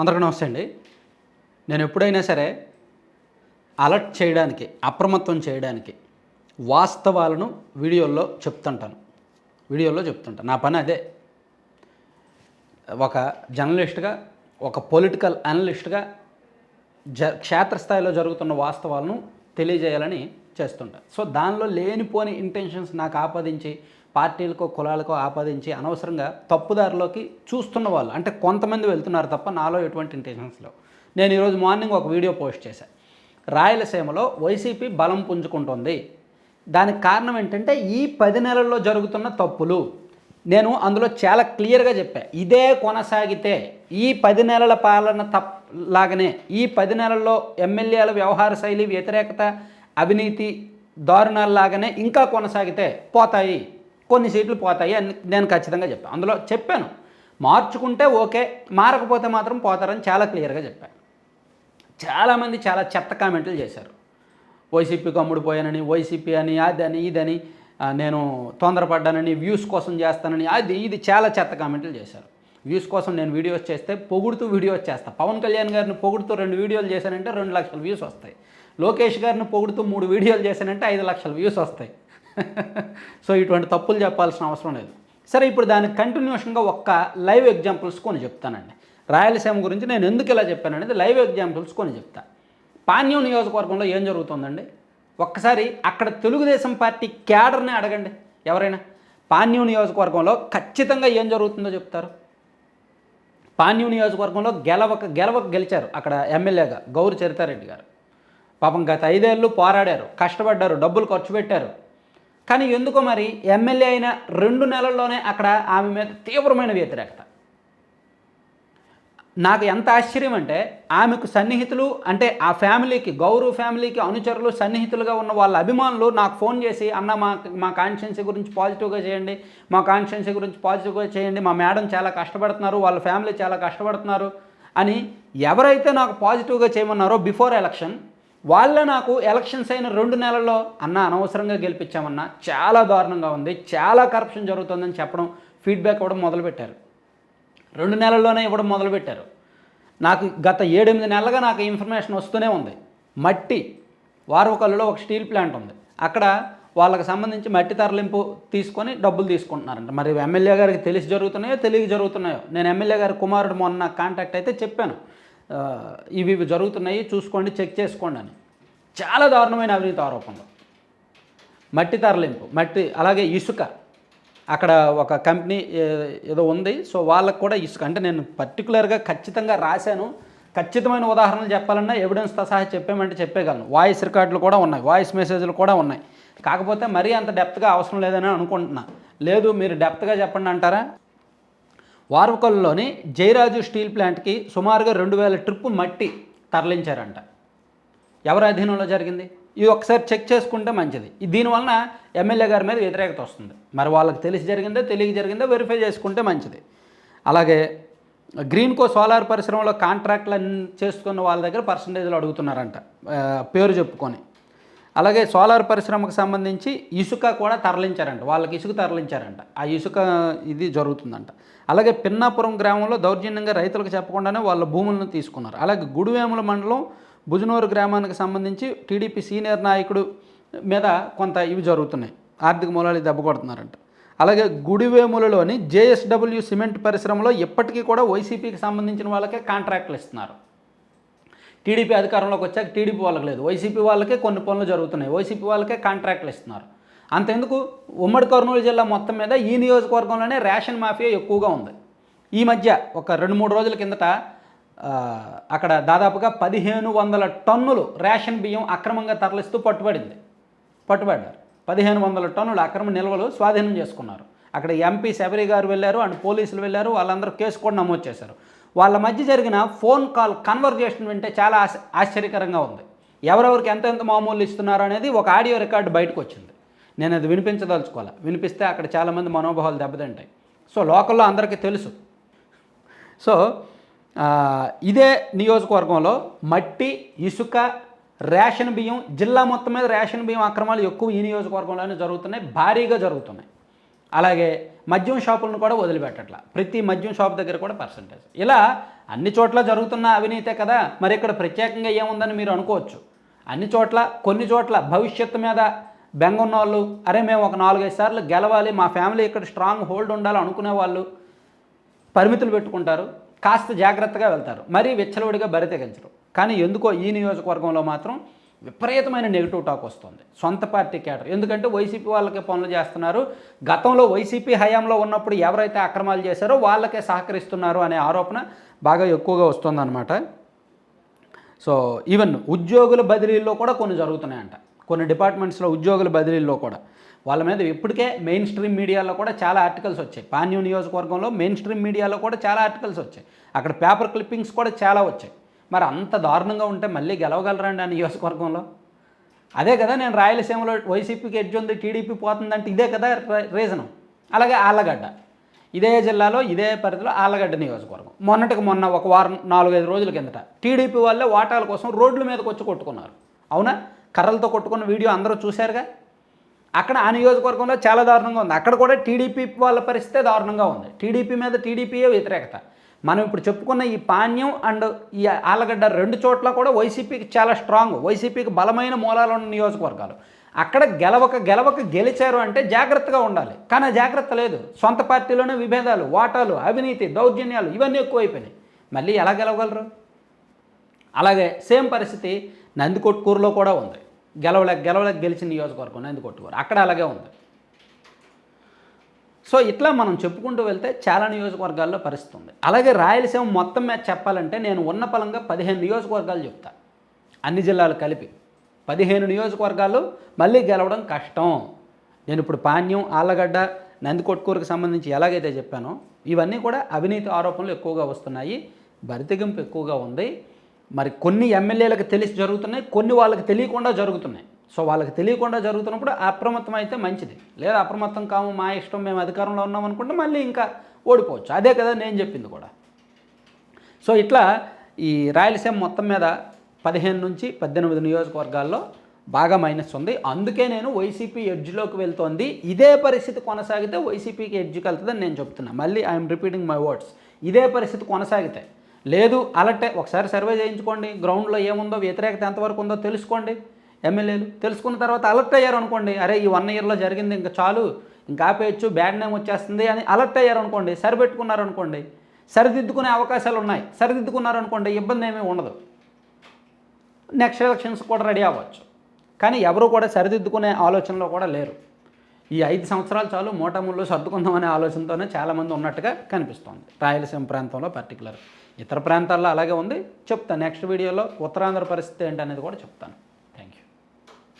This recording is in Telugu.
అందరికీ నమస్తే అండి. నేను ఎప్పుడైనా సరే అలర్ట్ చేయడానికి అప్రమత్తం చేయడానికి వాస్తవాలను వీడియోల్లో చెప్తుంటాను. వీడియోల్లో చెప్తుంటాను. నా పని అదే. ఒక జర్నలిస్ట్గా ఒక పొలిటికల్ అనలిస్ట్గా జ క్షేత్రస్థాయిలో జరుగుతున్న వాస్తవాలను తెలియజేయాలని చేస్తుంటా. సో దానిలో లేనిపోని ఇంటెన్షన్స్ నాకు ఆపాదించి పార్టీలకో కులాలకో ఆపాదించి అనవసరంగా తప్పుదారిలోకి చూస్తున్న వాళ్ళు అంటే కొంతమంది వెళ్తున్నారు తప్ప నాలో ఎటువంటి ఇంటెన్షన్స్ నేను ఈరోజు మార్నింగ్ ఒక వీడియో పోస్ట్ చేశాను రాయలసీమలో వైసీపీ బలం పుంజుకుంటుంది. దానికి కారణం ఏంటంటే ఈ పది నెలల్లో జరుగుతున్న తప్పులు. నేను అందులో చాలా క్లియర్గా చెప్పా. ఇదే కొనసాగితే ఈ పది నెలల పాలన తప్ లాగానే ఈ పది నెలల్లో ఎమ్మెల్యేల వ్యవహార శైలి వ్యతిరేకత అవినీతి దారుణాల్లాగానే ఇంకా కొనసాగితే పోతాయి. కొన్ని సీట్లు పోతాయి అని నేను ఖచ్చితంగా చెప్పాను అందులో చెప్పాను. మార్చుకుంటే ఓకే మారకపోతే మాత్రం పోతారని చాలా క్లియర్గా చెప్పాను చాలామంది చాలా చెత్త కామెంట్లు చేశారు. వైసీపీ కమ్ముడు పోయానని వైసీపీ అని అదని ఇదని నేను తొందరపడ్డానని వ్యూస్ కోసం చేస్తానని అది ఇది చాలా చెత్త కామెంట్లు చేశారు. వ్యూస్ కోసం నేను వీడియోస్ చేస్తే పొగుడుతూ వీడియోస్ చేస్తాను పవన్ కళ్యాణ్ గారిని పొగుడుతూ రెండు వీడియోలు చేశానంటే రెండు లక్షల వ్యూస్ వస్తాయి. లోకేష్ గారిని పొగుడుతూ మూడు వీడియోలు చేశానంటే ఐదు లక్షల వ్యూస్ వస్తాయి. సో ఇటువంటి తప్పులు చెప్పాల్సిన అవసరం లేదు. సరే ఇప్పుడు దాని కంటిన్యూషన్గా ఒక్క లైవ్ ఎగ్జాంపుల్స్ కొని చెప్తానండి. రాయలసీమ గురించి నేను ఎందుకు ఇలా చెప్పాననేది లైవ్ ఎగ్జాంపుల్స్ కొని చెప్తా. పాణ్యం నియోజకవర్గంలో ఏం జరుగుతుందండి? ఒక్కసారి అక్కడ తెలుగుదేశం పార్టీ క్యాడర్ని అడగండి. ఎవరైనా? పాణ్యం నియోజకవర్గంలో ఖచ్చితంగా ఏం జరుగుతుందో చెప్తారు. పాణ్యం నియోజకవర్గంలో గెలవక గెలవక గెలిచారు అక్కడ ఎమ్మెల్యేగా గౌరు చరితారెడ్డి గారు. పాపం గత ఐదేళ్ళు పోరాడారు కష్టపడ్డారు డబ్బులు ఖర్చు పెట్టారు. కానీ ఎందుకో మరి ఎమ్మెల్యే అయిన రెండు నెలల్లోనే అక్కడ ఆమె మీద తీవ్రమైన వ్యతిరేకత. నాకు ఎంత ఆశ్చర్యం అంటే ఆమెకు సన్నిహితులు అంటే ఆ ఫ్యామిలీకి గౌరవ్ ఫ్యామిలీకి అనుచరులు సన్నిహితులుగా ఉన్న వాళ్ళ అభిమానులు నాకు ఫోన్ చేసి అన్న మా మా కాన్షియన్సీ గురించి పాజిటివ్గా చేయండి మా కాన్షియన్సీ గురించి పాజిటివ్గా చేయండి మా మేడం చాలా కష్టపడుతున్నారు వాళ్ళ ఫ్యామిలీ చాలా కష్టపడుతున్నారు అని ఎవరైతే నాకు పాజిటివ్గా చేయమన్నారో బిఫోర్ ఎలక్షన్ వాళ్ళ నాకు ఎలక్షన్స్ అయిన రెండు నెలల్లో అన్న అనవసరంగా గెలిపించామన్నా చాలా దారుణంగా ఉంది. చాలా కరప్షన్ జరుగుతుందని చెప్పడం ఫీడ్బ్యాక్ ఇవ్వడం మొదలుపెట్టారు. రెండు నెలల్లోనే ఇవ్వడం మొదలుపెట్టారు. నాకు గత ఏడెనిమిది నెలలుగా నాకు ఇన్ఫర్మేషన్ వస్తూనే ఉంది. మట్టి వారవకల్లులో ఒక స్టీల్ ప్లాంట్ ఉంది. అక్కడ వాళ్ళకి సంబంధించి మట్టి తరలింపు తీసుకొని డబ్బులు తీసుకుంటున్నారంట. మరి ఎమ్మెల్యే గారికి తెలిసి జరుగుతున్నాయో తెలియక జరుగుతున్నాయో? నేను ఎమ్మెల్యే గారి కుమారుడు మొన్న కాంటాక్ట్ అయితే చెప్పాను. ఇవి ఇవి జరుగుతున్నాయి చూసుకోండి చెక్ చేసుకోండి అని. చాలా దారుణమైన అవినీతి ఆరోపణలు. మట్టి తరలింపు మట్టి అలాగే ఇసుక. అక్కడ ఒక కంపెనీ ఏదో ఉంది సో వాళ్ళకు కూడా ఇసుక. అంటే నేను పర్టికులర్గా ఖచ్చితంగా రాశాను. ఖచ్చితమైన ఉదాహరణలు చెప్పాలన్నా ఎవిడెన్స్తో సహా చెప్పామంటే చెప్పేయగలను. వాయిస్ రికార్డులు కూడా ఉన్నాయి వాయిస్ మెసేజ్లు కూడా ఉన్నాయి. కాకపోతే మరీ అంత డెప్త్గా అవసరం లేదని అనుకుంటున్నా. లేదు మీరు డెప్త్గా చెప్పండి అంటారా? వార్వకల్లోని జయరాజు స్టీల్ ప్లాంట్కి సుమారుగా రెండు వేల ట్రిప్పు మట్టి తరలించారంట. ఎవరి అధీనంలో జరిగింది? ఇది ఒకసారి చెక్ చేసుకుంటే మంచిది. దీనివలన ఎమ్మెల్యే గారి మీద వ్యతిరేకత వస్తుంది. మరి వాళ్ళకి తెలిసి జరిగిందో తెలియక జరిగిందో వెరిఫై చేసుకుంటే మంచిది. అలాగే గ్రీన్కో సోలార్ పరిశ్రమలో కాంట్రాక్ట్లు చేసుకున్న వాళ్ళ దగ్గర పర్సంటేజ్లు అడుగుతున్నారంట. పేరు చెప్పుకొని. అలాగే సోలార్ పరిశ్రమకు సంబంధించి ఇసుక కూడా తరలించారంట. వాళ్ళకి ఇసుక తరలించారంట. ఆ ఇసుక ఇది జరుగుతుందంట. అలాగే పిన్నాపురం గ్రామంలో దౌర్జన్యంగా రైతులకు చెప్పకుండానే వాళ్ళ భూములను తీసుకున్నారు. అలాగే గుడివేముల మండలం భుజనూరు గ్రామానికి సంబంధించి టీడీపీ సీనియర్ నాయకుడు మీద కొంత ఇవి జరుగుతున్నాయి. ఆర్థిక మూలాలు దెబ్బ కొడుతున్నారంట. అలాగే గుడివేములలోని జేఎస్డబ్ల్యూ సిమెంట్ పరిశ్రమలో ఇప్పటికీ కూడా వైసీపీకి సంబంధించిన వాళ్ళకే కాంట్రాక్ట్లు ఇస్తున్నారు. టీడీపీ అధికారంలోకి వచ్చాక టీడీపీ వాళ్ళకి లేదు. వైసీపీ వాళ్ళకే కొన్ని పనులు జరుగుతున్నాయి. వైసీపీ వాళ్ళకే కాంట్రాక్ట్లు ఇస్తున్నారు. అంతెందుకు? ఉమ్మడి కర్నూలు జిల్లా మొత్తం మీద ఈ నియోజకవర్గంలోనే రేషన్ మాఫియా ఎక్కువగా ఉంది. ఈ మధ్య ఒక రెండు మూడు రోజుల కిందట అక్కడ దాదాపుగా పదిహేను వందల టన్నులు రేషన్ బియ్యం అక్రమంగా తరలిస్తూ పట్టుబడింది. పట్టుబడ్డారు. పదిహేను వందల టన్నుల అక్రమ నిల్వలు స్వాధీనం చేసుకున్నారు. అక్కడ ఎంపీ శబరి గారు వెళ్ళారు అండ్ పోలీసులు వెళ్ళారు వాళ్ళందరూ కేసు కూడా నమోదు చేశారు. వాళ్ళ మధ్య జరిగిన ఫోన్ కాల్ కన్వర్జేషన్ వింటే చాలా ఆశ్చర్యకరంగా ఉంది. ఎవరెవరికి ఎంతెంత మామూలు ఇస్తున్నారు అనేది ఒక ఆడియో రికార్డు బయటకు వచ్చింది. నేను అది వినిపించదలుచుకోవాలి వినిపిస్తే అక్కడ చాలామంది మనోభావాలు దెబ్బతింటాయి. సో లోకల్లో అందరికీ తెలుసు. సో ఇదే నియోజకవర్గంలో మట్టి ఇసుక రేషన్ బియ్యం జిల్లా మొత్తం మీద రేషన్ బియ్యం అక్రమాలు ఎక్కువ ఈ నియోజకవర్గంలోనే జరుగుతున్నాయి. భారీగా జరుగుతున్నాయి. అలాగే మద్యం షాపులను కూడా వదిలిపెట్టట్ల. ప్రతి మద్యం షాప్ దగ్గర కూడా పర్సంటేజ్ ఇలా అన్ని చోట్ల జరుగుతున్న అవినీతే కదా మరి ఇక్కడ ప్రత్యేకంగా ఏముందని మీరు అనుకోవచ్చు. అన్ని చోట్ల కొన్ని చోట్ల భవిష్యత్తు మీద బెంగ ఉన్న వాళ్ళు అరే మేము ఒక నాలుగైదు సార్లు గెలవాలి మా ఫ్యామిలీ ఇక్కడ స్ట్రాంగ్ హోల్డ్ ఉండాలి అనుకునే వాళ్ళు పరిమితులు పెట్టుకుంటారు కాస్త జాగ్రత్తగా వెళ్తారు. మరీ విచ్చలవిడిగా బరితెగించరు కానీ ఎందుకో ఈ నియోజకవర్గంలో మాత్రం విపరీతమైన నెగిటివ్ టాక్ వస్తుంది. సొంత పార్టీ కేటర్ ఎందుకంటే వైసీపీ వాళ్ళకే పనులు చేస్తున్నారు. గతంలో వైసీపీ హయాంలో ఉన్నప్పుడు ఎవరైతే అక్రమాలు చేశారో వాళ్ళకే సహకరిస్తున్నారు అనే ఆరోపణ బాగా ఎక్కువగా వస్తుందన్నమాట. సో ఈవెన్ ఉద్యోగుల బదిలీల్లో కూడా కొన్ని జరుగుతున్నాయంట. కొన్ని డిపార్ట్మెంట్స్లో ఉద్యోగుల బదిలీల్లో కూడా. వాళ్ళ మీద ఇప్పటికే మెయిన్ స్ట్రీమ్ మీడియాలో కూడా చాలా ఆర్టికల్స్ వచ్చాయి. పాన్యూ నియోజకవర్గంలో మెయిన్ స్ట్రీమ్ మీడియాలో కూడా చాలా ఆర్టికల్స్ వచ్చాయి. అక్కడ పేపర్ క్లిప్పింగ్స్ కూడా చాలా వచ్చాయి. మరి అంత దారుణంగా ఉంటే మళ్ళీ గెలవగలరండి ఆ నియోజకవర్గంలో? అదే కదా నేను రాయలసీమలో వైసీపీకి ఎడ్జ్ ఉంది టీడీపీ పోతుందంటే ఇదే కదా రీజను. అలాగే ఆళ్ళగడ్డ. ఇదే జిల్లాలో ఇదే పరిధిలో ఆళ్ళగడ్డ నియోజకవర్గం. మొన్నటికి మొన్న ఒక వారం నాలుగైదు రోజుల కిందట టీడీపీ వాళ్ళే వాటాల కోసం రోడ్ల మీదకి వచ్చి కొట్టుకున్నారు. అవునా? కర్రలతో కొట్టుకున్న వీడియో అందరూ చూశారుగా? అక్కడ ఆ నియోజకవర్గంలో చాలా దారుణంగా ఉంది. అక్కడ కూడా టీడీపీ వాళ్ళ పరిస్థితే దారుణంగా ఉంది. టీడీపీ మీద టీడీపీయే వ్యతిరేకత. మనం ఇప్పుడు చెప్పుకున్న ఈ పాణ్యం అండ్ ఈ ఆలగడ్డ రెండు చోట్ల కూడా వైసీపీకి చాలా స్ట్రాంగ్ వైసీపీకి బలమైన మూలాలు ఉన్న నియోజకవర్గాలు. అక్కడ గెలవక గెలవక గెలిచారు అంటే జాగ్రత్తగా ఉండాలి. కానీ జాగ్రత్త లేదు. సొంత పార్టీలోనే విభేదాలు వాటాలు అవినీతి దౌర్జన్యాలు ఇవన్నీ ఎక్కువైపోయినాయి. మళ్ళీ ఎలా గెలవగలరు? అలాగే సేమ్ పరిస్థితి నందికొట్కూరులో కూడా ఉంది. గెలవలేక గెలవలేక గెలిచిన నియోజకవర్గం నందికొట్కూరు. అక్కడ అలాగే ఉంది. సో ఇట్లా మనం చెప్పుకుంటూ వెళ్తే చాలా నియోజకవర్గాల్లో పరిస్థితి ఉంది. అలాగే రాయలసీమ మొత్తం మీద చెప్పాలంటే నేను ఉన్న పలంగా పదిహేను నియోజకవర్గాలు చెప్తా. అన్ని జిల్లాలు కలిపి పదిహేను నియోజకవర్గాలు మళ్ళీ గెలవడం కష్టం. నేను ఇప్పుడు పాణ్యం ఆళ్ళగడ్డ నందికొట్కూరుకు సంబంధించి ఎలాగైతే చెప్పానో ఇవన్నీ కూడా అవినీతి ఆరోపణలు ఎక్కువగా వస్తున్నాయి. బరితెగింపు ఎక్కువగా ఉంది. మరి కొన్ని ఎమ్మెల్యేలకు తెలిసి జరుగుతున్నాయి కొన్ని వాళ్ళకి తెలియకుండా జరుగుతున్నాయి. సో వాళ్ళకి తెలియకుండా జరుగుతున్నప్పుడు అప్రమత్తం అయితే మంచిది. లేదా అప్రమత్తం కాము మా ఇష్టం మేము అధికారంలో ఉన్నాం అనుకుంటే మళ్ళీ ఇంకా ఓడిపోవచ్చు. అదే కదా నేను చెప్పింది కూడా. సో ఇట్లా ఈ రాయలసీమ మొత్తం మీద పదిహేను నుంచి పద్దెనిమిది నియోజకవర్గాల్లో బాగా మైనస్ ఉంది. అందుకే నేను వైసీపీ ఎడ్జ్లోకి వెళ్తోంది. ఇదే పరిస్థితి కొనసాగితే వైసీపీకి ఎడ్జ్కి వెళ్తుందని నేను చెప్తున్నా. మళ్ళీ ఐఎమ్ రిపీటింగ్ మై వర్డ్స్. ఇదే పరిస్థితి కొనసాగితే. లేదు అలట్టే ఒకసారి సర్వే చేయించుకోండి. గ్రౌండ్లో ఏముందో వ్యతిరేకత ఎంతవరకు ఉందో తెలుసుకోండి. ఎమ్మెల్యేలు తెలుసుకున్న తర్వాత అలర్ట్ అయ్యారు అనుకోండి. అరే ఈ వన్ ఇయర్లో జరిగింది ఇంకా చాలు ఇంకా ఆపేయచ్చు బ్యాడ్ నేమ్ వచ్చేస్తుంది అని అలర్ట్ అయ్యారు అనుకోండి. సరిపెట్టుకున్నారు అనుకోండి. సరిదిద్దుకునే అవకాశాలు ఉన్నాయి. సరిదిద్దుకున్నారు అనుకోండి ఇబ్బంది ఏమీ ఉండదు. నెక్స్ట్ ఎలక్షన్స్ కూడా రెడీ అవ్వచ్చు. కానీ ఎవరు కూడా సరిదిద్దుకునే ఆలోచనలో కూడా లేరు. ఈ ఐదు సంవత్సరాలు చాలు మోటాముళ్ళు సర్దుకుందామనే ఆలోచనతోనే చాలామంది ఉన్నట్టుగా కనిపిస్తోంది. రాయలసీమ ప్రాంతంలో పర్టికులర్ ఇతర ప్రాంతాల్లో అలాగే ఉంది. చెప్తాను నెక్స్ట్ వీడియోలో ఉత్తరాంధ్ర పరిస్థితి ఏంటనేది కూడా చెప్తాను.